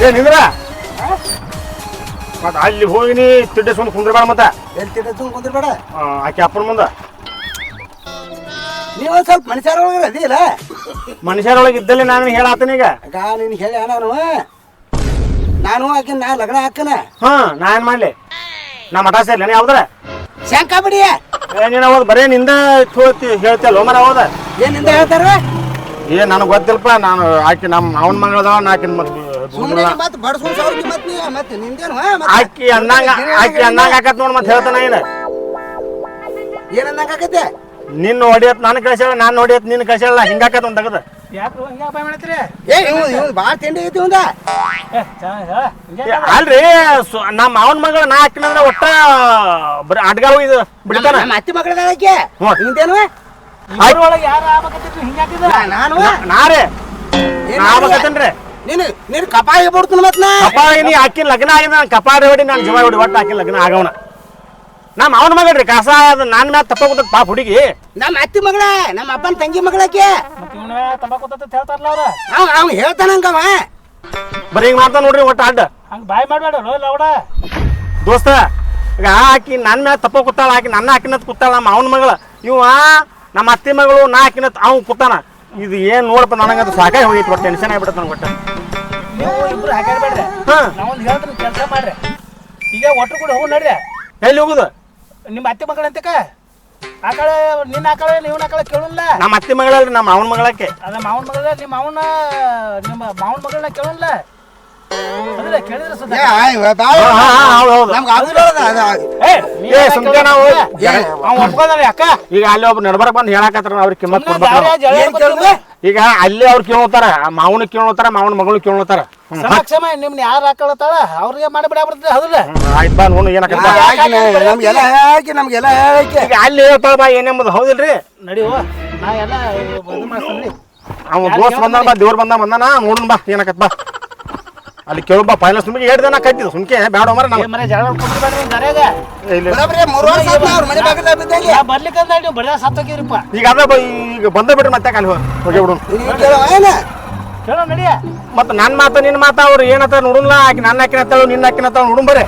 ಏ ನಿಂದ್ರ ಮತ್ತ ಅಲ್ಲಿ ಹೋಗಿ ನೀ ತಿಡ್ಡಿಸ್ಕೊಂಡು ಕುಂದ್ರಬೇಡ ಮತ್ತೆ. ಎಲ್ಲಿ ತಿಂಡ ತುಂಬ ಕುಂದ್ರಬೇಡ? ಆ, ಆಕೆ ಅಪ್ಪನ ಮುಂದ. ನೀವು ಒಂದ್ ಸ್ವಲ್ಪ ಮನುಷ್ಯರ ಒಳಗೆ ಅದಿಲ್ಲ ಮನುಷ್ಯರೊಳಗೆ ಇದ್ದಲ್ಲಿ ನಾನು ಹೇಳಾತನ ಈಗ. ಆಗ ನೀನು ಹೇಳಿ ನಾನು. ನಾನು ಆಕಿನ ನಾ ಲಗ್ನ ಹಾಕನ ಹಾ ನಾ ಏನ್ ಮಾಡ್ಲಿ? ನಾ ಮಠ ಸೇರ್ಲೇನೆ ಯಾವ್ದಾರ? ಶಂಕ ಬಿಡಿ. ಏ ನೀನು ಹೋದ್ ಬರೇ ನಿಂದ ತೋತಿ ಹೇಳ್ತಿಯಲ್ಲ ಮರ ಹೋದ ಏನಿಂದ ಹೇಳ್ತಾರ? ಏ ನನಗೆ ಗೊತ್ತಿಲ್ಲಪ್ಪ ನಾನು ಆಕಿ ನಮ್ಮ ಅವನ ಮಗಳದ ಆಕಿನ ಮತ್ತೆ ಸುಮ್ಮನೆ ಮತ್ತೆ ಬಡ್ಸ್ಕೊಂಡ್ ಸಾವಿರ ಮತ್ತೆ ನೀ ಮತ್ತೆ ನಿಂದೇನು ಹಾ, ಮತ್ತೆ? ಆಕಿ ಅನ್ನಂಗ ಆಕಿ ಅನ್ನಂಗ ಆಕತ್ ನೋಡ್ ಮತ್ತೆ ಹೇಳ್ತಾನ ಏನ? ನಿನ್ನ ಹೊಡಿಯತ್ ನಾನು ಕಳ್ಸ್ಯಾಳ ನಾನು ಹೊಡಿಯತ್ ನಿನ್ನ ಕಳ್ಸ್ಯಾಳ ಹಿಂಗಾಕತ್ ಒಂದ್ ತಗದ. ಯಾಕ್ರು ಹಿಂಗೆ ಅಪಾಯ ಮಾಡತ್ರಿ ಏ ಇವ್ ಇವ್ ಭಾಳ ತಿಂಡಿ ಐತಿ ಒಂದ ಅಲ್ರಿ ಸು- ನಮ್ಮ ಮಾವನ್ ಮಗಳ ನಾ ಹಾಕಿನಂದ್ರ ಒಟ್ಟ ಬರೀ ಅಡ್ಗಾವ್ ಇದು ಬಿಡ್ತಾನ. ನಮ್ಮ ಅತ್ತಿ ಮಗಳ ಹ್ಞೂ. ನಿಂದೇನು? ಯಾರು ನಾನು ನಾರೇ ನಾ ನೀನು ನೀನು ಕಪಾಯ ಬಿಡ್ತೀನಿ ಮತ್ತೆ ನಾ. ಕಪಾಳ ನೀ ಆಕಿನ ಲಗ್ನ ಆಗಿದೆ ನಾನು ಕಪಾಳ ಹೊಡಿ ನಾನು ಜೀವ ಹೊಡಿ ಒಟ್ಟು ಆಕಿನ ಲಗ್ನ ಆಗವನ. ನಮ್ಮ ಅವನ ಮಗಳ್ರಿ ಕಸ ಅದು ನನ್ನ ಮ್ಯಾಲ ತಪ್ಪ ಕೊಟ್ಟದ ಪಾಪ ಹುಡುಗಿ. ನಮ್ಮ ಅತ್ತಿ ಮಗಳ ನಮ್ಮ ಅಪ್ಪನ ತಂಗಿ ಮಗಳಕ್ಕೆ ಹೇಳ್ತಾರಲ್ಲ ಅವ್ರ. ಅವ್ ಅವ್ ಹೇಳ್ತಾನಂಗವ ಬರೀ ಹಿಂಗ್ ಮಾಡ್ತಾನ ನೋಡ್ರಿ ಒಟ್ಟು ಅಡ್ಡ. ಹಂಗೆ ಬಾಯ್ ಮಾಡಬೇಡ ಲವಡ ದೋಸ್ತ ಈಗ ಆಕಿ ನನ್ನ ಮ್ಯಾಲ ತಪ್ಪ ಕೂತಾಳ ಆಕಿ ನನ್ನ ಹಾಕಿನತ್ ಕೂತಾಳ ನಮ್ಮ ಅವನ ಮಗಳ. ಇವ ನಮ್ಮ ಅತ್ತಿ ಮಗಳು ನಾ ಹಾಕಿನತ್ ಅವ್ನು ಕೂತಾನ. ಇದು ಏನ್ ನೋಡಪ್ಪ ನನಗಂತ ಸಾಕಾಗಿ ಹೋಗಿತ್ತು ಟೆನ್ಷನ್ ಆಗ್ಬಿಡುತ್ತೆ ನನಗೆ ಒಟ್ಟು. ಇಬ್ರು ಹಾಕಾಡ್ಬೇಡ್ರಿ ಹಾ. ನಾವೊಂದು ಹೇಳ್ತೀನಿ ಕೆಲಸ ಮಾಡ್ರಿ. ಈಗ ಒಟ್ಟು ಕೂಡ ಹೋಗಿ ನಡ್ರಿ. ಎಲ್ಲಿ ಹೋಗುದು? ನಿಮ್ಮ ಅತ್ತೆ ಮಗಳ ಅಂತಕ ಆ ಕಡೆ ನಿನ್ನ ಆ ಕಡೆ ನೀವು ಆ ಕಡೆ ಕೇಳಲ್ಲ ನಮ್ಮ ಅತ್ತೆ ಮಗಳಲ್ರಿ ನಮ್ಮ ಮಾವನ ಮಗಳಕ್ಕೆ ಅದ ಮಾವನ ಮಗಳ ನಿಮ್ಮ ಮಾವನ ನಿಮ್ಮ ಮಾವನ ಮಗಳನ್ನ ಕೇಳಲ್ಲ ಕೇಳಿದ್ರು ಕೇಳಿದ್ರೆ ಸುದ್ದ ಏ ಸುಮ್ಕೆ ನಾವು ಅವ ಅಕ್ಕ. ಈಗ ಅಲ್ಲಿ ಒಬ್ಬ ನಡ್ಬರ್ಕ್ ಬಂದು ಹೇಳಕತ್ತಾರ ಅವ್ರಿಗೆ ಕಿಮ್ಮತ್ ಕೊಡ್ಬೇಕು ಈಗ ಅಲ್ಲಿ ಅವ್ರು ಕೇಳೋತಾರ ಮಾವನ ಕೇಳೋತಾರ ಮಾವನ ಮಗಳು ಕೇಳೋತಾರ. ಕ್ಷಮ ಕ್ಷಮ ನಿಮ್ನ ಯಾರು ಹಾಕೊಳತ್ತಾಳ? ಅವ್ರಿಗೆ ಮಾಡಿ ಬಿಡಾಬಿಡ್ತದೆ ಹೌದಲ್ಲ? ಆಯ್ತು ಬಾ ನೋಡು ಏನಕ್ಕ ನಮ್ಗೆಲ್ಲ ಹಾಕಿ ನಮ್ಗೆಲ್ಲ ಹಾಕಿ ಈಗ ಅಲ್ಲಿ ಹೇಳ್ತಾಳ ಬಾ ಏನೆಂಬುದು ಹೌದಿಲ್ರಿ? ನಡಿವ ನಾ ಎಲ್ಲ ಅವ ದೋಸ್ತ್ ಬಂದಾನ ಬಾ ದೇವ್ರ ಬಂದ ಬಂದಾನ ನೋಡೋಣ ಬಾ ಏನಕತ್ ಬಾ. ಅಲ್ಲಿ ಕೇಳು ಫೈನಾನ್ಸ್ ನಿಮಗೆ ಎರಡು ದಿನ ಕಟ್ಟಿದ್ದು. ಸುಮ್ಕೆ ಬೇಡ ಮರ ನಾವು ಮನೆ ಜಗಳ ನೀವು ಬಡ ಸತ್ತೋಗಿರಿಪ್ಪ ಈಗ ಅದ ಈಗ ಬಂದ ಬಿಡ್ರಿ ಮತ್ತೆ ಅಲ್ಲಿ ಹೋಗಿ ಬಿಡು ನೀನ್ ಕೇಳೋ ನಡಿಯ ಮತ್ತೆ ನನ್ನ ಮಾತು ನಿನ್ನ ಮಾತು ಅವ್ರು ಏನತ್ತ ನೋಡಲ್ಲ ಆಕಿ ನನ್ನ ಹಾಕಿನತ್ತಾಳು ನಿನ್ನ ಹಾಕಿನತ್ತಾಳು ನೋಡುನ್ ಬರ್ರಿ.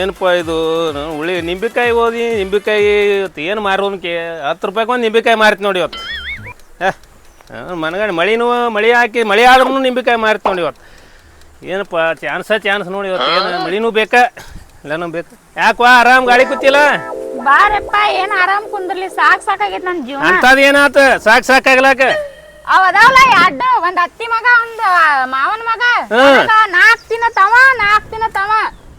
ಏನಪ್ಪ ಇದು? ನಾನು ಉಳಿ ನಿಂಬೆಕಾಯಿ ಓದಿ ನಿಂಬೆಕಾಯಿ ಇವತ್ತು ಏನು ಮಾರೋನ್ಕೆ ಹತ್ತು ರೂಪಾಯಿಗೆ ಒಂದು ನಿಂಬೆಕಾಯಿ ಮಾರಿತ್ ನೋಡಿ ಇವತ್ತು. ಮನಗಂಡು ಮಳಿನೂ ಮಳೆ ಹಾಕಿ ಮಳೆ ಆದ್ರೂ ನಿಂಬೆಕಾಯಿ ಮಾರಿತ್ ನೋಡಿ ಇವತ್ತು. ಏನಪ್ಪ ಚಾನ್ಸ ಚಾನ್ಸ್ ನೋಡಿ ಇವತ್ತು. ಏನು ಮಳಿನೂ ಬೇಕಾ? ಎಲ್ಲನೂ ಬೇಕು? ಯಾಕೋ ಆರಾಮ್ ಗಾಡಿ ಕೂತಿಲ್ಲ ಬಾರಪ್ಪ ಏನು ಆರಾಮ್ ಕುಂದ್ರಲಿ. ಸಾಕ್ ಸಾಕಾಗೈತ್ ನನ್ ಜೀವನ. ಅಂಥದ್ದು ಏನಾತ? ಸಾಕು ಸಾಕಾಗ್ಲಾಕ? ಅವ್ ಅದಾವಲ್ಲ ಅಡ್ಡ ಒಂದ್ ಅತ್ತಿ ಮಗ ಒಂದ್ ಮಾವನ್ ಮಗ. ನನಗ ನಾಕ್ ದಿನ ತವ ನಾಕ್ ದಿನ ತವ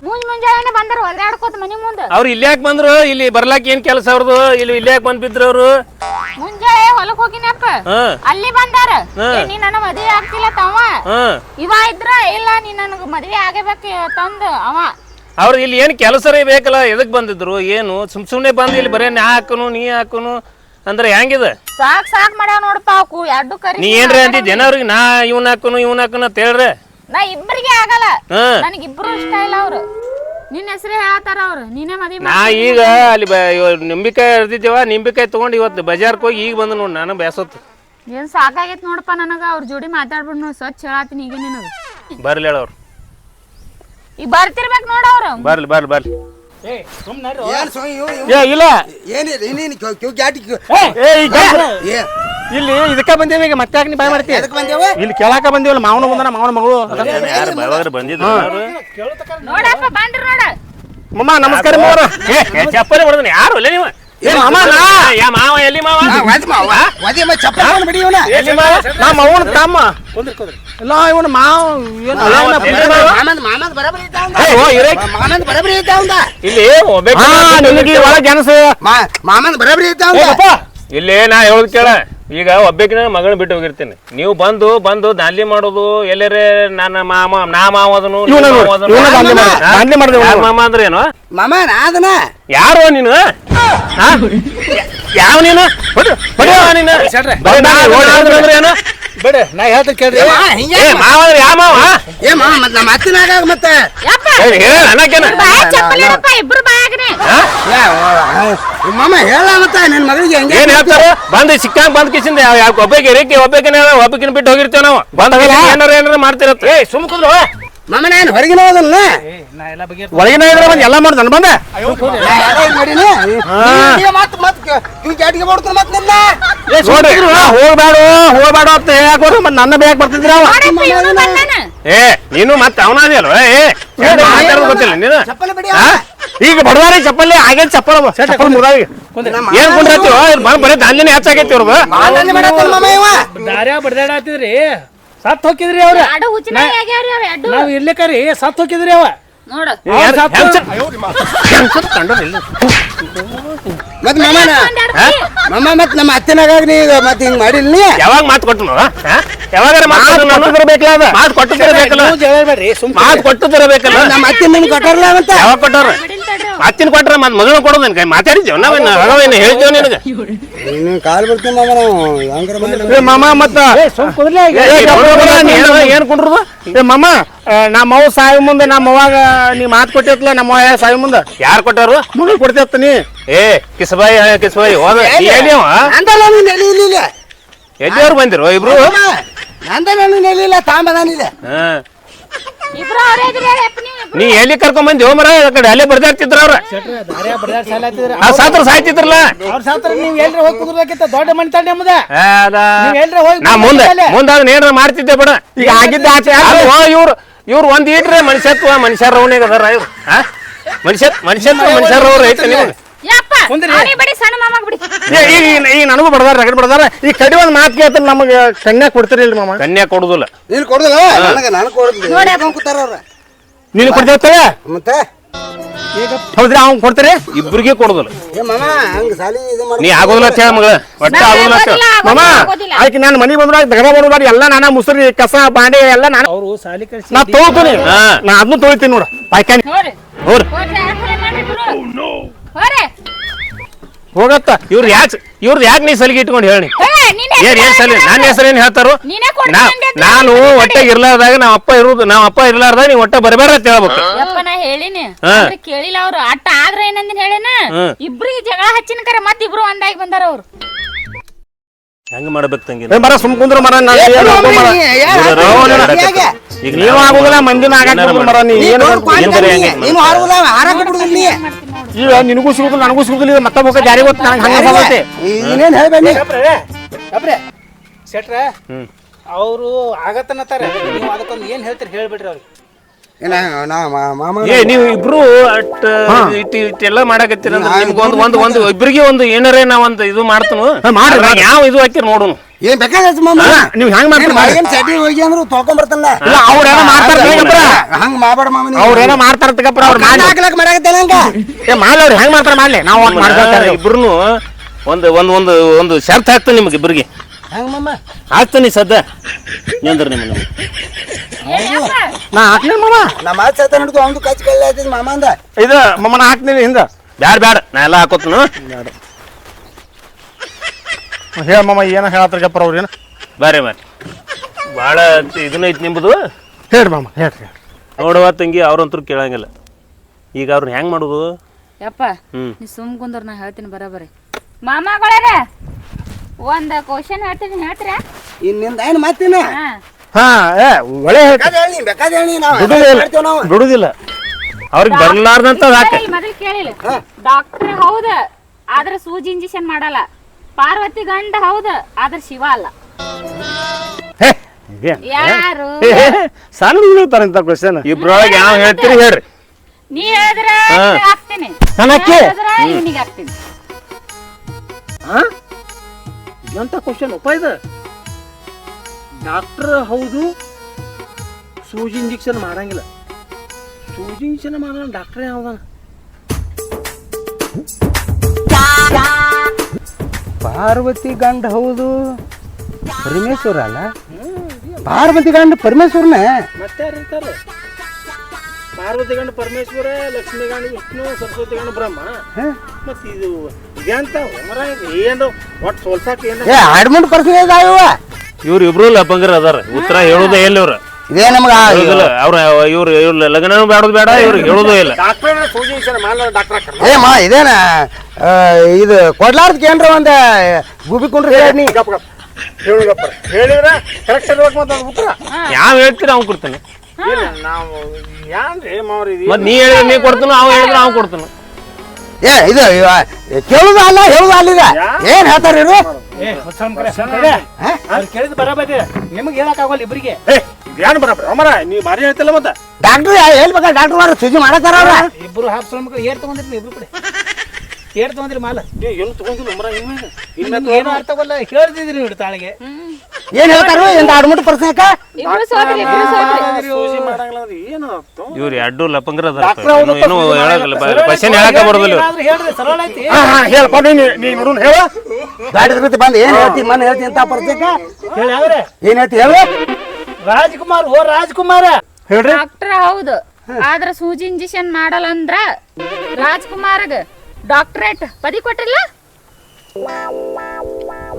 ಮುಂಜ್ ಮುಂಜಾನೆ ಬಂದರು ಒದ್ರಾಡ್ಕೋತ ಮನಿ ಮುಂದ. ಅವ್ರು ಇಲ್ಲಿ ಯಾಕೆ ಬಂದ್ರು? ಇಲ್ಲಿ ಬರ್ಲಾಕ ಏನು ಕೆಲಸ ಅವ್ರದ್ದು ಇಲ್ಲಿ ಇಲ್ಲಿ ಯಾಕೆ ಬಂದ್ ಬಿದ್ರು ಅವರು? ಮುಂಜಾನೆ ಹೊಲಕ್ ಹೋಗಿನಪ್ಪ ಹಾಂ. ಅಲ್ಲಿ ಬಂದಾರ. ಹ್ಮ್. ಏ, ನೀ ನನ್ನ ಮದ್ವೆ ಆಗ್ತಿಲ್ಲ ತವ ಹಾಂ. ಇವ ಇದ್ರ ಇಲ್ಲ ನೀ ನನಗ ಮದ್ವೆ ಆಗಬೇಕು ತಂದ ಅವ. ಅವ್ರು ಇಲ್ಲಿ ಏನು ಕೆಲಸರೇ ಬೇಕಲ್ಲ ಎದಕ್ ಬಂದಿದ್ರು? ಏನು? ಸುಮ್ ಸುಮ್ನೆ ಬಂದು ಇಲ್ಲಿ ಬರೇ ನಾ ಹಾಕನು ನೀ ಹಾಕನು? ಅಂದ್ರೆ ಹೆಂಗಿದ? ಸಾಕ್ ಸಾಕ್ ಮಾಡ್ಯಾವ ನೋಡಪ್ಪ ಅವಕು. ಎರಡು ಕರಿ ನೀ ಏನ್ರಿ ಅಂದಿದ್ದೆ ಅವ್ರಿಗೆ ನಾ ಇವ್ನ ಹಾಕನು ಇವ್ನ ಹಾಕುನು ಅಂತ ಹೇಳ್ರೆ. ನಾ ಇಬ್ಬರಿಗೆ ಆಗಲ್ಲ. ನನಗೆ ನನಗಿಬ್ರು ಇಷ್ಟ ಇಲ್ಲ ಅವ್ರು. ನಿನ್ನ ಹೆಸರೇ ಹೇಳ್ತಾರ ಅವ್ರು. ನೀನೇ ಮದಿ ನಾ ಈಗ ಅಲ್ಲಿ ಬ ಇವ- ನಿಂಬಿಕಾಯಿ ಹರಿದಿದ್ದೇವ ನಿಂಬಿಕಾಯಿ ತೊಗೊಂಡು ಇವತ್ತು ಬಜಾರ್ಕ್ ಹೋಗಿ ಈಗ ಬಂದು ನೋಡಿ ನಾನು ಬೇಸತ್ತು ಏನ್ ಸಾಕಾಗೈತ್ ನೋಡಪ್ಪ ನನಗ. ಅವ್ರ ಜೋಡಿ ಮಾತಾಡ್ಬಿಡ್ ನೋಡಿ ಸ್ವಚ್ಛ ಹೇಳತ್ತೀನಿ ಈಗ ನಿನಗ. ಬರ್ಲಿ ಹೇಳವ್ರು ಈಗ ಬರ್ತಿರ್ಬೇಕು ನೋಡು ಅವ್ರು. ಬರ್ಲಿ ಬರ್ಲಿ ಬರ್ಲಿ. ಏ ಇಲ್ಲ. ಏ ಈಗ ಇಲ್ಲಿ ಇದಕ್ಕೆ ಬಂದೇವಿ ಈಗ ಮತ್ತೆ ಯಾಕೆ ನೀ ಬಾಯ್ ಮಾಡ್ತಿ? ಎದಕ್ ಬಂದೇವ? ಇಲ್ಲಿ ಕೇಳಾಕ ಬಂದೇವಲ್ಲ ಮಾವನ ಬಂದನ ಮಾವನ ಮಗಳು. ಯಾರು ಬಂದಿದ್ರು? ಅವ್ರು ಕೇಳತಕ್ಕ ನೋಡಪ್ಪ ಬಂದ್ರ ನೋಡ. ಮಮ್ಮ ನಮಸ್ಕಾರ ಚಪ್ಪಲಿ ಹೊಡೆದ್ರೆ ಯಾರು ಅಲ್ಲ ನೀವು? ಏ ಮಾಮ ನಾ ಯಾ ಮಾವ ಎಲ್ಲಿ ಮಾವ ವದಿ ಮಾವ ವದಿ ಮ ಚಪ್ಪಲ್ ಹಾಕೊಂಡ್ ಬಿಡಿ ಇವನ ಎಲ್ಲಿ ಮಾವ ನಾ ಮಾವನ ತಮ್ಮ ಕುಂದ್ರಿ ಕುಂದ್ರಿ ಇಲ್ಲ ಇವನು ಮಾವ ಏನು ಅವನ ಎಲ್ಲಿ ಮಾವ? ಮಾಮಂದ್ ಮಾಮಂದ್ ಬರಬರಿ ಇದ್ದ ಅವಂದ. ಏ, ಓ, ಇರೇ. ಮಾಮಂದ್ ಬರಬರಿ ಇದ್ದ ಅವಂದ. ಇಲ್ಲಿ ಒಬ್ಬಾಕಿ ಹಾ ನಿನಗೆ ಒಳಗೆ ಜನಸ ಮಾ- ಮಾಮಂದ್ ಬರಬರಿ ಇದ್ದ ಅವಂದ. ಇಲ್ಲಿ ನಾ ಹೇಳೋದು ಕೇಳ ಈಗ ಒಬ್ಬಕಿನ ಮಗನ ಬಿಟ್ಟು ಹೋಗಿರ್ತೀನಿ. ನೀವು ಬಂದು ಬಂದು ದಾಂಧಲಿ ಮಾಡೋದು ಎಲ್ಲರೇ ನನ್ನ ಮಾಮ ನಾ ಮಾವ ಅದನು ನೀ ಮಾಮಾ ಮಾವ ನೋಡು, ಅದನು. ಇವನ ದಾಂಧಲಿ ಮಾಡ- ಹಾ? ದಾಂಧಲಿ ಮಾಡಿದೆ ಯಾರ್ ಮಾಮ ಅಂದ್ರೆ ಏನು? ಮಾಮ ನಾದನ ಯಾರು ನೀನು? ಹಾ? ಯಾವ ನೀನು? ಹೊಡಿ- ನೀನು? ಬರೀ ಅಂದ್ರೆ ಏನು? ಬಿಡ ನಾ ಹೇಳ್ತೀನಿ ಕೇಳ್ರಿ. ಏ ಮಾವ ಅಂದ್ರೆ ಯಾವ ಮಾವ? ಏ ಮಾವ ಮತ್ತೆ ನಮ್ಮ ಅತ್ತಿನಾಗ ಮತ್ತೆ. ಯಪ್ಪ. ಏ, ಹೇಳ ಅನ್ನಕ್ಕೇನ? ಬಾಯ್ ಚಪ್ಪಲಿ ಇಡಪ್ಪ ಇಬ್ರು ಬಾಯಾಗ್ರಿ ಮಾಮ ಹೇಳ ಮತ್ತೆ ನಿನ್ ಮಗಳಿಗೆ ಹೆಂಗೆ ಏನ್ ಹೇಳ್ತಾರ? ಬಂದು ಸಿಕ್ಕಂಗ್ ಬಂದ್ ಕಿಸಿಂದ ಒಬ್ಬಕ್ಕೆ ರೇಖೆ ಒಬ್ಬಕಿನ ಒಬ್ಬಕ್ಕಿನ ಬಿಟ್ಟು ಹೋಗಿರ್ತೇವ ನಾವು? ಬಂದ ಏನಾರ ಏನಾರ ಮಾಡ್ತಿರತ್ತೆ? ಏ ಸುಮ್ ಕುಂದ್ರು ಮಾಮ ನಾನು ಹೊರಗಿನ ಹೋದಲ್ಲ ಒಳಗಿನ ಇದ್ರೆ ಬಂದು ಎಲ್ಲ ಮಾಡಿ ನನ್ನ ಬಂದೆ. ಮಾಡಿನಿ ಮತ್ ಮತ್ ಕಿವಿ ಕ್ಯಾಟಿಗೆ ಮಾಡ್ತಾನ ಮತ್ ನಿನ್ನ? ನೋಡ್ರಿ ಹೋಗ್ಬೇಡ ಹೋಗ್ಬೇಡ ಅಂತ ಹೇಳಕ್ ಮತ್ತೆ ನನ್ನ ಬ್ಯಾಗ್ ಬರ್ತಿದ್ರ ಏ ನೀನು ಮತ್ತೆ ಅವನ ಅಲ್ವಾ? ಏ ಗೊತ್ತಿಲ್ಲ ನೀನು. ಚಪ್ಪಲಿ ಬಿಡಿ ಹಾ? ಈಗ ಬಡವಾರಿ ಚಪ್ಪಲಿ ಆಗೇನ್ ಚಪ್ಪಲ್. ಚಪ್ಪಲ್ ಮುದಾವಿ ಏನ್ ಕುಂಡ್ರತ್ತೀವ ಬರೀ ದಾಂಜನೆ ಹೆಚ್ಚಾಗೈತಿ ಮಾಲಲ್ಲಿ ಮಾಡತ್ತಲ್ಲ ಸತ್ ಹೋಗಿದ್ರಿ ಅವ್ರ. ಅವ ಎರಡು. ನಾವ್ ಇರ್ಲಿಕ್ಕರಿ ಸತ್ ಹೋಗಿದ್ರಿ ಅವ ನೋಡು. ಮತ್ ಮಾಮನ. ಮಾಮ? ಮತ್ ನಮ್ಮ ಅತ್ತಿನಾಗ ನೀ ಮತ್ ಹಿಂಗ್ ಮಾಡಿಲ್ ನೀ? ಯಾವಾಗ ಮಾತು ಕೊಟ್ಟನು ಯಾವಾಗಾರ ಮಾತು ಬೇಕಲ್ಲ ಮಾತು ಕೊಟ್ಟಿರಬೇಕಲ್ಲ ನೀವು ಜಗಳ ಬೇಡ್ರಿ ಸುಮ್ ಮಾತು ಕೊಟ್ಟಿರಬೇಕಲ್ಲ ನಮ್ಮ ಅತ್ತೆ ನಿಮ್ಗೆ ಕೊಟ್ಟಾರಲ್ಲ ಅಂತ? ಯಾವಾಗ ಕೊಟ್ಟಾರ. ಅತ್ತಿನ ಕೊಟ್ರ ಮತ್ ಮಗಳನ್ನ ಕೊಡೋದೇನ್ ಕೈ? ಮಾತಾಡಿದ್ದೇವ ನಾವೇನು ಹಗವೇನು ಹೇಳ್ತೇವ ನಿನಗೆ? ನೀನು ಕಾಲ್ ಬರ್ತೀನಿ ಮಾಮ ನಾವು. ಹಂಗಾರ ಮಾಡಿ ಏ ಮಾಮ ಮತ್ತ? ಏನ್ ಕುಂಡ್ರದು? ಏ ಮಾಮ ನಮ್ಮ ಅವ್ವ ಸಾಯಿ ಮುಂದೆ ನಮ್ಮ ಅವಾಗ ನೀ ಮಾತು ಕೊಟ್ಟಿರ್ತಲ್ಲ ನಮ್ಮ ಅವ್ವ ಸಾಯಿ ಮುಂದೆ? ಯಾರು ಕೊಟ್ಟಾರು ಮಗಳು ಕೊಡ್ತಿರ್ತ ನೀ. ಏ ಕಿಸಬಾಯಿ ಕಿಸಬಾಯಿ ಹೋದ ಎಲ್ಲಿ ಅವ? ನಂದಲ್ಲ ನೀನ್ ನೆಲಿ ಇಲ್ಲ ಎಲ್ಲಿಯವ್ರು ಬಂದಿರು ಇಬ್ರು? ನಂದ ನಾನು ನೆಲಿಲ್ಲ ತಾಂಬದಾನಿಲ್ಲ ಹಾ. ನೀ ಎಲ್ಲಿ ಕರ್ಕೊಂಡ್ ಬಂದಿ ಹೋಮರ ಆ ಕಡೆ ಅಲ್ಲೇ ಬರ್ದಾಡ್ತಿದ್ರ ಅವ್ರ. ಆ ಸಾತ್ರ ಸಾಯ್ತಿದ್ರಲ್ಲ? ಅವ್ರ ಸಾತ್ರ ನೀವ್ ಎಲ್ರಿ ಹೋಗಿ ಕುದ್ರಬೇಕಿತ್ತ? ದೊಡ್ಡ ಮನೆ ತಂದೆ ಎಂಬುದ ಆ, ಅದ. ನೀವ್ ಎಲ್ರಿ ಹೋಗಿ ನಾ ಮುಂದೆ ಕುಂದ್ರಲ್ಲ. ಮುಂದೆ ಅದನ್ನ ಏನಾರ ಮಾಡ್ತಿದ್ದೆ ಬಿಡ. ಈಗ ಆಗಿದ್ದ ಆಚೆ ಇವ್ರು ಇವ್ರು ಒಂದ್ ಇಟ್ರೆ ಮನುಷ್ಯತ್ವ ಮನುಷ್ಯರ ರವಣಿಗೆ ಅದಾರ ಇವ್ರು. ಮನುಷ್ಯ ಮನುಷ್ಯತ್ವ ಮನುಷ್ಯರ ಅವ್ರು ಐತೆ ನಿಮಗೆ. ಯಪ್ಪ ಕುಂದ್ರಿ. ಅವ್ನಿಗೆ ಬಿಡಿ ಸಣ್ಣ ಮಾಮಗ್ ಬಿಡಿ ಏ, ಈಗ ಈಗ- ಈಗ ನನಗೂ ಬಡದಾರ ರಗಡ್ ಬಡದಾರ. ಈ ಕಡಿ ಒಂದ್ ಮಾತು ಕೇಳ್ತಾರ ನಮಗೆ ಮಾಮ. ಕನ್ಯಾ ಕೊಡುದಿಲ್ಲ. ನೀನ್ ಕೊಡುದಿಲ್ಲ? ನನಗೆ ನಾನು ಕೊಡ್ತೀನಿ ಕೂತಾರ ಅವ್ರ? ನೀನು ಕೊಡ್ತೇವೆ ಮತ್ತೆ? ಹೌದ್ರಿ ಅವ್ನ್ ಕೊಡ್ತೀರಿ? ಇಬ್ರಿಗೆ ಕೊಡುದಿಲ್ಲ. ಏ ಮಾಮ ಹಂಗ ಸಾಲಿ ಇದು ಮಾಡಿ ನೀ ಆಗೋದಿಲ್ಲ ಅಂತ ಹೇಳ ಮಗಳ ಒಟ್ಟ ನಾವ್ ಆಗೋದಿಲ್ಲ ಅಂತ ಹೇಳ. ಆಗೋದಿಲ್ಲ, ಮಾಮ ಆಗೋದಿಲ್ಲ. ಆಯ್ಕೆ ನಾನು ಮನೆ ಬಂದ್ರಾಗ ದಗದ ಬಂದ್ರಾಗ ಎಲ್ಲ ನಾನಾ ಮುಸುರಿ ಕಸ ಬಾಂಡೆ ಎಲ್ಲ ನಾನು ಅವ್ರು ಸಾಲಿ ಕಳ್ಸಿ ನಾ ತೊಳ್ತೀನಿ ಹಾ. ನಾ ಅದನ್ನು ತೊಳಿತೀನಿ ನೋಡ. ಪಾಯ್ಕಾನಿ ನೋಡ್ರಿ ಹೋರ್. ಓ ನೋ ಮಾಡ್ರಿ. ಹೋಗ್ರಿ. ಹೋಗತ್ತ. ಇವ್ರ ಯಾಕ್ ಇವ್ರದ್ ಯಾಕೆ ನೀ ಸಲಿಗೆ ಇಟ್ಕೊಂಡು ಹೇಳಿ ಏ, ನೀನೇ ಏನ್ ಏನ್ ಸಲಿ ನನ್ನ ಹೆಸರು ಏನ್ ಹೇಳ್ತಾರು? ನೀನೇ ಕೊಡ್ತೀನಿ ನಾ- ಅಂದೆ ಅಂತ ನಾನು ಹೊಟ್ಟೆ ಒಟ್ಟೆ ಇರ್ಲಾರ್ದಾಗ ನಮ್ಮ ಅಪ್ಪ ಇರುದು ನಮ್ಮ ಅಪ್ಪ ಇರ್ಲಾರ್ದಾಗ ನೀವು ಒಟ್ಟೆ ಬರಬೇಡ ಅಂತ ಹೇಳ್ಬೇಕು. ಯಪ್ಪ ನಾ ಹೇಳಿನಿ. ಹಾ. ಆದ್ರೆ ಕೇಳಿಲ್ಲ ಅವ್ರು. ಅಟ್ಟ ಆದ್ರ ಏನಂದಿನ ಹೇಳಿನ? ಹ್ಮ್. ಇಬ್ರಿಗೆ ಜಗಳ ಹಚ್ಚಿನ ಕರೆ ಮತ್ ಇಬ್ರು ಒಂದಾಗಿ ಬಂದಾರ ಅವ್ರು. ಹೆಂಗ್ ಮಾಡ್ಬೇಕು ತಂಗಿ ಏ ಮರ ಸುಮ್ ಕುಂದ್ರ ಮರ ನಾನು ಏನು ಅರ್ಥ ಮಾಡ ಈಗ ನೀವು ಆಗುದಿಲ್ಲ ಮಂದಿನ ಆಗಾಕ ಮರ ನೀ? ಏನು ಏನ್ ಬರೀ ಹಂಗೆ? ನೀನು ಹಾರುವುದ ಹಾರಕ ಬಿಡುದಿಲ್ಲ ನೀ. ಈಗ ನಿನಗೂ ಸಿಗುದಿಲ್ಲ ನನಗೂ ಸಿಗುದಿಲ್ಲ ಇದು ಮತ್ತೆ ಮುಖ ಜಾರಿ ಗೊತ್ತು? ನನಗೆ ಹಂಗ ಅನ್ಸತೈತಿ ಇನ್ನೇನ್ ಹೇಳ್ಬೇಡಿ ಶೆಟ್ರ ಅವರು ಆಗತ್ತನ್ನತ್ತಾರೆ ನೀವು ಅದಕ್ಕೊಂದು ಏನು ಹೇಳ್ತೀರಿ ಹೇಳ್ಬಿಡ್ರಿ ಅವ್ರಿಗೆ. ಏನ ನಾ ಮಾ- ಏ ನೀವು ಇಬ್ರು ಅಟ್ ಇಟ್ ಇಟ್ಟೆಲ್ಲ ಮಾಡಕತ್ತೀರ ನಿಮ್ಗೆ ಒಂದು ಒಂದು ಒಂದು ಇಬ್ರಿಗೆ ಒಂದು ಏನಾರೇ ನಾವೊಂದು ಒಂದು ಇದು ಮಾಡ್ತನು. ಯಾವ ಇದು ಹಾಕಿರ್ ನೋಡುನು? ಏನ್ ಬೇಕಾಗತ್ತ ಮಾಮ? ನೀವು ಹೆಂಗ್ ಮಾಡ್ತೀರಿ ಮಾಡಿ ಏನ್ ಚಟಿ ಹೋಗಿ ಅಂದ್ರು ತೊಳ್ಕೊಂಡ್ ಬರ್ತಲ್ಲ ಇಲ್ಲ ಅವ್ರೇನೋ ಮಾಡ್ತಾರ ತಗಪ್ರ ಹಂಗ ಮಾಡಬೇಡ ಮಾಮ ಅವ್ರ ಏನೋ ಮಾಡ್ತಾರ ತಗಪ್ರ ಅವ್ರ ಮಾಡಿ ಹಾಕ್ಲಕ್ ಮಾಡಾಕತ್ತಲ್ಲ ಹಂಗ? ಏ ಮಾಡ್ಲಿ ಅವ್ರು ಹೆಂಗ್ ಮಾಡ್ತಾರ ಮಾಡ್ಲಿ. ನಾವು ಅವ್ರು ಮಾಡ್ಕೊಳ್ತಾರೆ ಇಬ್ರು ಒಂದು ಒಂದು ಒಂದು ಒಂದು ಶರ್ತ್ ಹಾಕ್ತಾನೆ ನಿಮ್ಗೆ ಇಬ್ರಿಗೆ. ಹಂಗ ಮಾಮ? ಹಾಕ್ತಾನೆ ಸದ್ದ. ನಿಂದ್ರ ಯಪ್ಪ. ನಾ ಹಾಕ್ಲಿ ಮಾಮ. ನಮ್ಮ ಮಾತು ಸತ್ತ ಹಿಡಿದು ಒಂದು ಕಚ್ ಕಳ್ಳಿ ಮಾಮ ಅಂದ. ಇದು ಮಮ್ಮನ ಹಾಕ್ತೀನಿ ಹಿಂದ. ಬ್ಯಾಡ ಬ್ಯಾಡ. ನಾ ಎಲ್ಲ ಹಾಕೋತನು. ಹೇಳ ಮಮ್ಮ ಏನ ಹೇಳತ್ತಾರ ಗಪ್ರ ಅವ್ರು ಏನು? ಬರ್ರಿ ಬರ್ರಿ. ಭಾಳ ಇದನ್ನ ಐತಿ ನಿಂಬುದು ಹೇಳ್ರಿ ಮಾಮ ಹೇಳ್ರಿ. ನೋಡುವ ತಂಗಿ ಅವ್ರಂತೂ ಕೇಳಂಗಿಲ್ಲ. ಈಗ ಅವ್ರನ್ನ ಹೆಂಗ್ ಮಾಡುದು? ಯಪ್ಪ ಹ್ಮ್. ನೀ ಸುಮ್ ಕುಂದ್ರ ನಾ ಹೇಳ್ತೀನಿ ಬರಬರಿ. ಮಾಮಗಳೇ ಒಂದ್ ಕ್ವಶನ್ ಹೇಳ್ತೀನಿ ಹೇಳ್ತೀರಾ? ಇನ್ನಿಂದ ಏನು ಮತ್ತಿನ ಹಾ. ಹಾ ಏ ಒಳ್ಳೆ ಹೇಳ್ರಿ. ಬೇಕಾದ ಹೇಳಿ ಬೇಕಾದ ಹೇಳಿ ನಾವು ಬಿಡುದಿಲ್ಲ ಮಾಡ್ತೇವ್ ನಾವು. ಬಿಡುದಿಲ್ಲ ಅವ್ರಿಗೆ ಬರ್ಲಾರ್ದಂತ ಹಾಕ. ಇಲ್ಲಿ ಮೊದಲು ಕೇಳಿಲ್ಲ ಡಾಕ್ಟರ್ ಹೌದ ಆದ್ರೆ ಸೂಜಿ ಇಂಜೆಕ್ಷನ್ ಮಾಡಲ್ಲ. ಪಾರ್ವತಿ ಗಂಡ ಹೌದ ಆದ್ರೆ ಶಿವ ಅಲ್ಲ. ಹೇ ಇದೇನ್? ಯಾರು? ಹೇ, ಹೇ, ಹೇ, ಸಣ್ಣ ಹೇಳ್ತಾರ ಇಂಥ ಕ್ವಶನ್ ಇಬ್ರೊಳಗೆ ಯಾವ ಹೇಳ್ತೀರಿ ಹೇಳ್ರಿ. ನೀ ಹೇಳಿದ್ರೆ ಹಾ. ನಿನಗ್ ಹಾಕ್ತೀನಿ. ನನಕ್ಕೆ? ನಾ ಹೇಳಿದ್ರ ಇವನಿಗೆ ಹಾಕ್ತೀನಿ. ಎಂತ ಕ್ವಶನ್ ಉಪ ಇದು? ಡಾಕ್ಟರ್ ಹೌದು ಸೂಜಿ ಇಂಜೆಕ್ಷನ್ ಮಾಡಂಗಿಲ್ಲ. ಸೂಜಿ ಇಂಜೆಕ್ಷನ್ ಮಾಡೋ ಡಾಕ್ಟರ್ ಯಾವ್ದಾನ? ಪಾರ್ವತಿ ಗಂಡ ಹೌದು? ಪರಮೇಶ್ವರ ಅಲ್ಲ? ಪಾರ್ವತಿ ಗಂಡ ಪರಮೇಶ್ವರನೇ? ಮತ್ತೆ ಯಾರು ಇರ್ತಾರೆ? ಪಾರ್ವತಿ ಗಂಡ ಪರಮೇಶ್ವರ ಲಕ್ಷ್ಮೀ ಗಂಡ ವಿಷ್ಣು ಸರಸ್ವತಿ ಗಂಡ ಬ್ರಹ್ಮ. ಮತ್ ಇದು ಇದೆಂತ ಹೊಮರ ಏನು ಒಟ್ಟು ಸೋಲ್ಸಾಕ ಏನು ಏ ಅಡ್ಮಿಟ್ ಪರ್ಸನೇಜ್ ಆಯವ ಇವ್ರು ಇಬ್ರು ಲಪಂಗರ ಅದಾರ. ಉತ್ತರ ಹೇಳೋದೇ ಎಲ್ಲಿ ಇವ್ರ. ಇದೇ ನಮ್ಗೆ ಅವ್ರ ಇವ್ರು ಇವ್ರ ಲಗ್ನನೂ ಬೇಡದು ಬೇಡ ಇವ್ರಿಗೆ ಹೇಳೋದು ಇಲ್ಲ. ಏ ಮಾ ಇದೇನ? ಇದು ಕೊಡ್ಲಾರ್ದಕ್ಕೆ ಏನ್ರ ಒಂದ ಗುಬಿ ಕುಂಡ್ರಿ ಹೇಳಿ ನೀ. ಗಪ್ ಹೇಳು ಗಪ್ಪ. ಹೇಳಿದ್ರೆ ಕರೆಕ್ಟ್ ಇರ್ಬೇಕು ಮತ್ತೆ ಅದು ಉತ್ತರ. ಯಾವ ಹೇಳ್ತೀರ ಅವ್ನು ಕೊಡ್ತಾನೆ. ನಾವು ಯಾನ್ರಿ ಮಾವ್ರಿ ಇದು ಮತ್ ನೀ ಹೇಳಿದ್ರೆ ನೀ ಕೊಡ್ತಾನ ಅವ್ ಹೇಳಿದ್ರೆ ಅವ್ನು ಕೊಡ್ತಾನ. ಏ ಇದು ಇವ- ಕೇಳುದು ಅಲ್ಲ ಹೇಳುದು ಅಲ್ಲ ಇದು ಏನ್ ಹೇಳ್ತಾರ ಇವರು? ಕೇಳಿದ್ ಬರಬಾರಿ ನಿಮ್ಗೆ ಹೇಳಕ್ ಆಗೋಲ್ಲ ಇಬ್ರಿಗೆ. ಏ ಏನು ಬರಪ್ಪ ಅಮರ ನೀ ಭಾರಿ ಹೇಳ್ತಿಲ್ಲ ಮತ್ತೆ. ಡಾಕ್ಟ್ರು ಹೇಳ್ಬೇಕ? ಡಾಕ್ಟರ್ ಸುಜಿ ಮಾಡತ್ತಾರ ಇಬ್ರು ಹಾಫ್ ಏರ್ ತಗೊಂಡಿರ್ಲಿ ತಗೊಂಡ್ರಿ ಇಬ್ರು ಕಡೆ. ಏಟ್ ತಗೊಂಡ್ರಿ ಮಾಲ. ಏ ಏನು ತಗೊಂಡಿಲ್ಲ ಅಮರ ಇನ್ಮೇಲೆ? ನಿಮ್ಗೆ ಏನು ಅರ್ಥ ಆಗಲ್ಲ ಹೇಳ್ತಿದ್ರಿ ನೋಡಿ ತಾಳಿಗೆ. ಏನ್ ಹೇಳ್ತಾರ ಎಂತ ಆಡ್ಮುಟ್ ಏನು ಇವ್ರು ಎರಡು ಲಪಂಗ್ರ ಏನು ಹೇಳಕಲ್ಲ ಕ್ವಶನ್ ಹೇಳಕ ಬರೋದಿಲ್ಲ ಇವ್ರು. ಹೇಳ್ರಿ ಸರಳ ಐತಿ ಹಾ ಹಾ ಹೇಳಪ್ಪ ನೀ ನೀ ನೋಡೋಣ ಹೇಳ. ಗಾಡಿ ಜೊತೆ ಬಂದು. ಏನ್ ಹೇಳ್ತಿ ಮನ್ ಹೇಳ್ತಿ ಅಂತ ಪರ್ಸಕ ಹೇಳಿ ಏನ್ ಹೇಳ್ತಿ ಹೇಳು. ರಾಜ್ಕುಮಾರ್ ಓ ರಾಜ್ಕುಮಾರ. ಹೇಳ್ರಿ. ಡಾಕ್ಟರ್ ಹೌದು. ಆದ್ರ ಸೂಜಿ ಇಂಜೆಕ್ಷನ್ ಮಾಡಲ್ಲ ಅಂದ್ರ ರಾಜ್ಕುಮಾರ್ಗ ಡಾಕ್ಟ್ರೇಟ್ ಪದಿ ಕೊಟ್ಟಿಲ್ಲ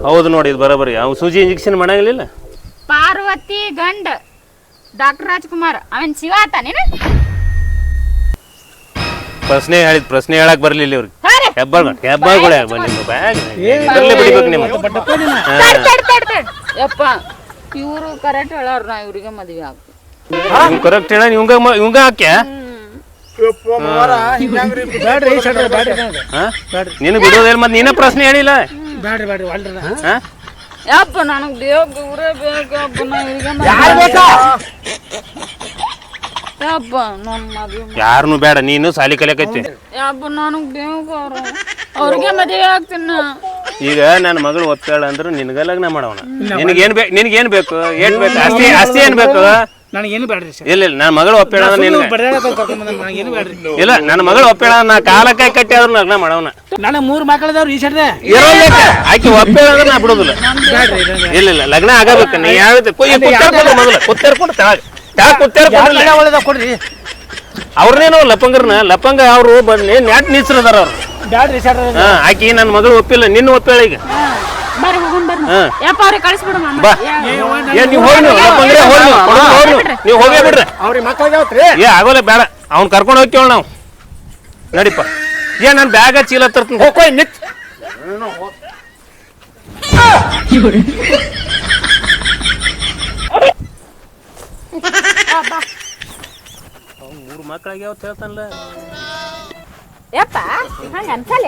ಹೌದು ನೋಡಿ ಇದು ಬರೋಬರಿ. ಅವ್ ಸೂಜಿ ಇಂಜೆಕ್ಷನ್ ಮಾಡಂಗಿಲ್ಲ? ಪಾರ್ವತಿ ಗಂಡ. ಡಾಕ್ಟರ್ ರಾಜ್ಕುಮಾರ್ ಅವನ್ ಶಿವ ನೀನು? ಪ್ರಶ್ನೆ ಹೇಳಿದ್ ಪ್ರಶ್ನೆ ಹೇಳಕ್ ಬರ್ಲಿಲ್ಲ ಇವ್ರಿಗೆ. ಹಾ ರೀ. ಹೆಬ್ಬಾಳ್ ಹೆಬ್ಬಾಳ್ಗಳೇ ನಿಮ್ಮ ಬ್ಯಾಗ್ ಇದ್ರಲ್ಲೇ ಬಿಡಿಬೇಕು ನಿಮ್ಮ ಹಾ. ತಡ್, ತಡ್, ತಡ್, ತಡ್. ಯಪ್ಪ ಇವರು ಕರೆಕ್ಟ್ ಹೇಳಾರ ನಾ ಇವ್ರಿಗೆ ಮದ್ವೆ ಆಗ ಕರೆಕ್ಟ್ ಹೇಳ ಇವಂಗ ಇವಂಗ ಹಾಕ್ಯ? ಬ್ಯಾಡ್ರಿ ಶಟ್ರ ಬ್ಯಾಡ್ರಿ. ಹಾ? ನಿನ್ ಬಿಡೋದಿಲ್ಲ ಮತ್ತೆ ನೀನೇ ಪ್ರಶ್ನೆ ಹೇಳಿಲ್ಲ? ಬ್ಯಾಡ್ರಿ ಬ್ಯಾಡ್ರಿ ಅಲ್ರಿ ಯಪ್ಪ ನನಗ್ ದೇವ್ ಇವ್ರೇ ಬೇಕು ಯಪ್ಪ ನಾ ಇವ್ರಿಗೆ ಯಾರ್ ಬೇಕಾ? ಯಪ್ಪ ನನ್ ಮದ್ವೆ ಯಾರನ್ನು ಬೇಡ ನೀನು ಸಾಲಿ ಕಲಿಯಕತ್ತಿ. ಯಪ್ಪ ನನಗ್ ದೇವ್ ಅವ್ರು. ಅವ್ರಿಗೆ ಮದುವೆ ಆಗ್ತೀನಿ ಈಗ ನನ್ನ ಮಗಳು ಒಪ್ಪಾಳ ಅಂದ್ರೆ ನಿನಗೆ ಲಗ್ನ ಮಾಡೋಣ ನಿನಗೇನ್ ಬೇಕು ನಿನಗೇನ್ ಬೇಕು? ಏನ್ ಬೇಕು? ಆಸ್ತಿ ಆಸ್ತಿ ಏನ್ ಬೇಕು? ನನಗೇನು ಸರ್? ಇಲ್ಲ ಇಲ್ಲ ನನ್ನ ಮಗಳು ಒಪ್ಪೇಳ ನೀನು ನನಗೇನು ಇಲ್ಲ ನನ್ನ ಮಗಳು ಒಪ್ಪೇಳ ನಾ ಕಟ್ಟಿ ಆದ್ರೂ ಲಗ್ನ ಮಾಡವನ. ನನಗೆ ಮೂರು ಮಕ್ಕಳದವ್ರು ಈ ಸಡ್ದೆ ಇರೋಲ್ಲ ಆಕಿ ಒಪ್ಪಾಳ ಅಂದ್ರೆ ನಾ ಬಿಡೋದಿಲ್ಲ. ಇಲ್ಲ ಇಲ್ಲ ಲಗ್ನ ಆಗಬೇಕು. ನೀ ಕುತ್ತೇರ್ಕೊಂಡು ಮೊದಲು ಕುತ್ತೇರ್ಕೊಂಡು ತೆಳಗ. ಕುತ್ತೇರ್ಕೊಂಡು ಕೊಡ್ರಿ? ಅವ್ರನ್ನೇನು ಲಪಂಗರ್ನ ಲಪಂಗ ಅವರು ಬಂದು ನ್ಯಾಟ್ ಅದಾರ ಅವ್ರು. ಬ್ಯಾಡ್ರಿ ಹಾ ಆಕಿ ನನ್ನ ಮಗಳು ಒಪ್ಪಿಲ್ಲ ನಿನ್ನ ಒಪ್ಪೇಳ ಈಗ ಬರ್ರಿ ಹೋಗೋಣ ಬರ್ರಿ ಹಾ. ಯಪ್ಪ ಅವ್ರಿಗೆ ಕಳಿಸ್ಬಿಡು ಮಾಮ. ಬಾ. ಏ ನೀವು ಹೋಗಿ ನೀವು ಲಪಂಗ್ರೆ ಹೋಗಿ ನೀವು ಕೊಡೋದು ಹೋಗಿ ನೀವು. ನೀವು ಹೋಗೇ ಬಿಡ್ರಿ. ಅವ್ರಿಗೆ ಮಕ್ಳಿಗೆ ಯಾವತ್ರಿ ಏ ಆಗೋಲ್ಲ ಬೇಡ. ಅವ್ನ್ ಕರ್ಕೊಂಡು ಹೋಗ್ತೇವಳ ನಾವು. ನಡಿಪ್ಪ. ಏ ನಾನು ಬ್ಯಾಗ ಚೀಲ ತರ್ತೀನಿ. ನಿತ್. ಮೂರು ಮಕ್ಕಳಾಗ್ಯಾವ ಹೇಳ್ತಾನಲ್ಲ. ಯಪ್ಪ ಹಂಗ ಅನ್ಸಲ್ಲ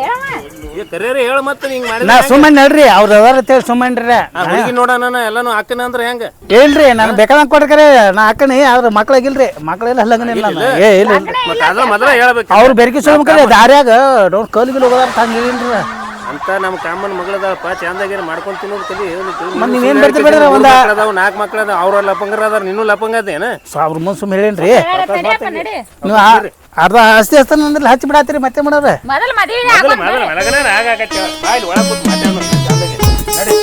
ಏ ಕರಿಯರ ಹೇಳ ಮತ್ತೆ ಹಿಂಗ್ ನಾ ಮಾಡಿದ್ರೆ ಸುಮ್ಮನೆ ನಡ್ರಿ ಅವ್ರ ಅದಾರ ಅಂತೇಳಿ ಸುಮ್ಮನ್ರಿ ಹುಡುಗಿ ನೋಡ ನಾನು ಎಲ್ಲಾನು ಹಾಕಿನ ಅಂದ್ರೆ ಹೆಂಗ? ಹೇಳ್ರಿ ನಾನು ಬೇಕಾದಂಗ ಕೊಡ್ಕರೆ ನಾ ಹಾಕಣಿ ಆದ್ರೆ ಮಕ್ಳಾಗಿಲ್ರಿ ಮಕ್ಳೆಲ್ಲ ಲಗ್ನ ಇಲ್ಲ ನಾನು. ಏ ಇಲ್ಲ. ಮತ್ತೆ ಅದ್ರ ಮೊದಲ ಹೇಳ್ಬೇಕು. ಅವ್ರು ಬೆರಕಿ ಸುಮ್ಕರೆ ದಾರ್ಯಾಗ ನೋಡ್ ಕಲ್ಗಿಲ್ ಹೋಗೋದಾರ ಹಂಗ ಇಲ್ರಿ ಅಂತ ನಮ್ಮ ಕಾಮನ್ ಮಗಳದಪ್ಪ ಚಂದಾಗಿರ ಮಾಡ್ಕೊಂಡ್ ತಿನ್ನೋದು ಕಲಿ. ಮತ್ತ್ ನೀವೇನ್ ಬೇಡ್ತೀರಿ ಬೇಡ್ರಿ ಒಂದ- ಅದಾವ ನಾಲ್ಕು ಮಕ್ಳು ಅದಾವ ಅವ್ರ ಲಪಂಗರ ಅದಾರ ನೀನು ಲಪಂಗ ಅದೇನ? ಸಾವಿರ ಮುನ್ಸು ಸುಮ್ಮ ಹೇಳೇನ್ರಿ. ನಡಿ. ನೀವು ಆ- ಅರ್ಧ ಆಸ್ತಿ ಹಸ್ತಾನ ಅಂದ್ರೆ ಹಚ್ಚಿ ಬಿಡಾತ್ರಿ ಮತ್ತೆ ಮಾಡೋರು? ಮೊದಲು ಮದುವೆ ಮೊದಲು ಮೊದಲು ಮಲಗನ ಆಗಾಕತ್ತೆ ಮೊದಲು ಒಳಗೆ ಕೂತ್ ಮಾತಾಡೋಣ ನಡಿ.